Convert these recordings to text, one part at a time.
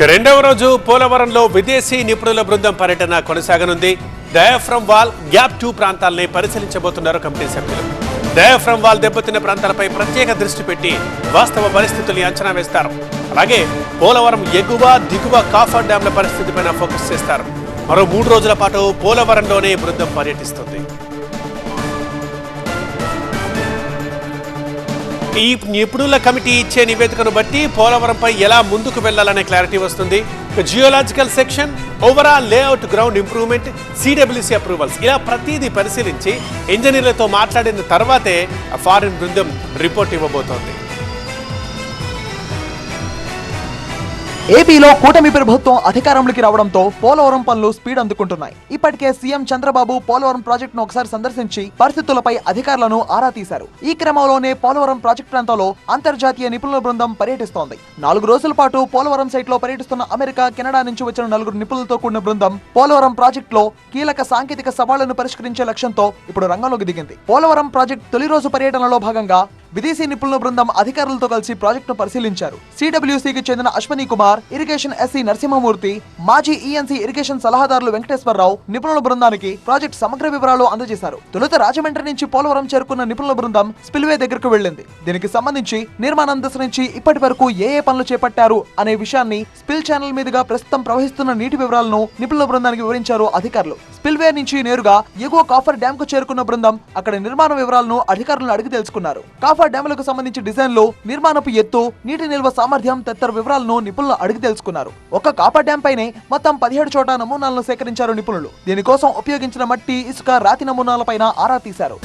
ఇక రెండవ రోజు పోలవరంలో విదేశీ నిపుణుల బృందం పర్యటన కొనసాగనుంది. డయాఫ్రమ్ వాల్ గ్యాప్ టూ ప్రాంతాల్ని పరిశీలించబోతున్నారు కమిటీ సభ్యులు. డయాఫ్రమ్ వాల్ దెబ్బతిన్న ప్రాంతాలపై ప్రత్యేక దృష్టి పెట్టి వాస్తవ పరిస్థితుల్ని అంచనా వేస్తారు. అలాగే పోలవరం ఎగువ దిగువ కాఫర్ డ్యాంల పరిస్థితిపైన ఫోకస్ చేస్తారు. మరో మూడు రోజుల పాటు పోలవరంలోనే బృందం పర్యటిస్తుంది. ఈ నిపుణుల కమిటీ ఇచ్చే నివేదికను బట్టి పోలవరంపై ఎలా ముందుకు వెళ్ళాలనే క్లారిటీ వస్తుంది. Geological section overall layout ground improvement CWC approvals ఇలా ప్రతిదీ పరిశీలించి ఇంజనీర్లతో మాట్లాడిన తర్వాతే ఫారిన్ బృందం రిపోర్ట్ ఇవ్వబోతోంది. ఏపీలో కూటమి ప్రభుత్వం అధికారంలోకి రావడంతో పోలవరం పనులు స్పీడ్ అందుకుంటున్నాయి. ఇప్పటికే సీఎం చంద్రబాబు పోలవరం ప్రాజెక్టును ఒకసారి సందర్శించి పరిస్థితులపై అధికారులను ఆరా తీశారు. ఈ క్రమంలోనే పోలవరం ప్రాజెక్టు ప్రాంతంలో అంతర్జాతీయ నిపుణుల బృందం పర్యటిస్తోంది. నాలుగు రోజుల పాటు పోలవరం సైట్లో పర్యటిస్తున్న అమెరికా కెనడా నుంచి వచ్చిన నలుగురు నిపుణులతో కూడిన బృందం పోలవరం ప్రాజెక్టులో కీలక సాంకేతిక సవాళ్ళను పరిష్కరించే లక్ష్యంతో ఇప్పుడు రంగంలోకి దిగింది. పోలవరం ప్రాజెక్టు తొలి రోజు పర్యటనలో భాగంగా విదేశీ నిపుణుల బృందం అధికారులతో కలిసి ప్రాజెక్టును పరిశీలించారు. సిడబ్ల్యూసీకి చెందిన అశ్వనీ కుమార్ ఇరిగేషన్ ఎస్సీ నరసింహమూర్తి మాజీ ఈఎన్సీ ఇరిగేషన్ సలహాదారులు వెంకటేశ్వరరావు నిపుణుల బృందానికి ప్రాజెక్ట్ సమగ్ర వివరాలు అందజేశారు. తొలుత రాజమండ్రి నుంచి పోలవరం చేరుకున్న నిపుణుల బృందం స్పిల్వే దగ్గరకు వెళ్ళింది. దీనికి సంబంధించి నిర్మాణం దశ నుంచి ఇప్పటి వరకు ఏ ఏ పనులు చేపట్టారు అనే విషయాన్ని స్పిల్ ఛానల్ మీదుగా ప్రస్తుతం ప్రవహిస్తున్న నీటి వివరాలను నిపుణుల బృందానికి వివరించారు అధికారులు. స్పిల్వే నుంచి నేరుగా ఎగువ కాఫర్ డ్యామ్కు చేరుకున్న బృందం అక్కడ నిర్మాణ వివరాలను అధికారులను అడిగి తెలుసుకున్నారు. కాఫర్ డ్యాములకు సంబంధించి డిజైన్లు నిర్మాణపు ఎత్తు నీటి నిల్వ సామర్థ్యం తదితర వివరాలను నిపుణులు అడిగి తెలుసుకున్నారు. ఒక కాపర్ డ్యామ్ పైనే మొత్తం పదిహేడు చోట నమూనాలను సేకరించారు నిపుణులు. దీనికోసం ఉపయోగించిన మట్టి ఇసుక రాతి నమూనాలపైన ఆరా తీశారు.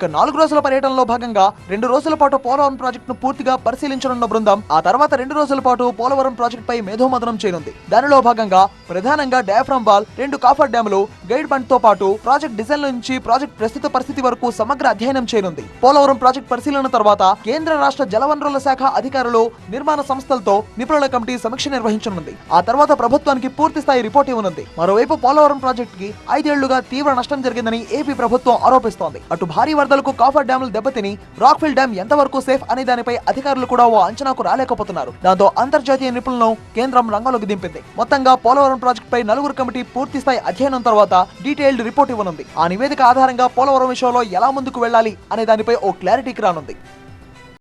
ఇక నాలుగు రోజుల పర్యటనలో భాగంగా రెండు రోజుల పాటు పోలవరం ప్రాజెక్టును పూర్తిగా పరిశీలించనున్న బృందం ఆ తర్వాత రెండు రోజుల పాటు పోలవరం ప్రాజెక్ట్ పై మేధోమదనం చేయనుంది. దానిలో భాగంగా ప్రధానంగా డయాఫ్రమ్ వాల్ రెండు కాఫర్ డ్యాములు గైడ్ బండ్తో పాటు ప్రాజెక్ట్ డిజైన్ నుంచి ప్రాజెక్ట్ ప్రస్తుత పరిస్థితి వరకు సమగ్ర అధ్యయనం చేయనుంది. పోలవరం ప్రాజెక్ట్ పరిశీలన తర్వాత కేంద్ర రాష్ట్ర జలవనరుల శాఖ అధికారులు నిర్మాణ సంస్థలతో నిపుణుల కమిటీ సమీక్ష నిర్వహించనుంది. ఆ తర్వాత ప్రభుత్వానికి పూర్తి స్థాయి రిపోర్ట్ ఇవ్వనుంది. మరోవైపు పోలవరం ప్రాజెక్ట్కి ఐదేళ్ళుగా తీవ్ర నష్టం జరిగిందని ఏపీ ప్రభుత్వం ఆరోపిస్తోంది. అటు భారీ వరదలకు కాఫర్ డ్యాములు దెబ్బతిని రాక్ఫిల్ డ్యామ్ ఎంతవరకు సేఫ్ అనే దానిపై అధికారులు కూడా ఓ అంచనాకు రాలేకపోతున్నారు. దాంతో అంతర్జాతీయ నిపుణులను కేంద్రం రంగంలోకి దింపింది. మొత్తంగా పోలవరం ప్రాజెక్ట్ పై నలుగురు కమిటీ పూర్తి స్థాయి అధ్యయనం తర్వాత డీటెయిల్డ్ రిపోర్ట్ ఇవ్వనుంది. ఆ నివేదిక ఆధారంగా పోలవరం విషయంలో ఎలా ముందుకు వెళ్ళాలి అనే దానిపై ఓ క్లారిటీకి రానుంది.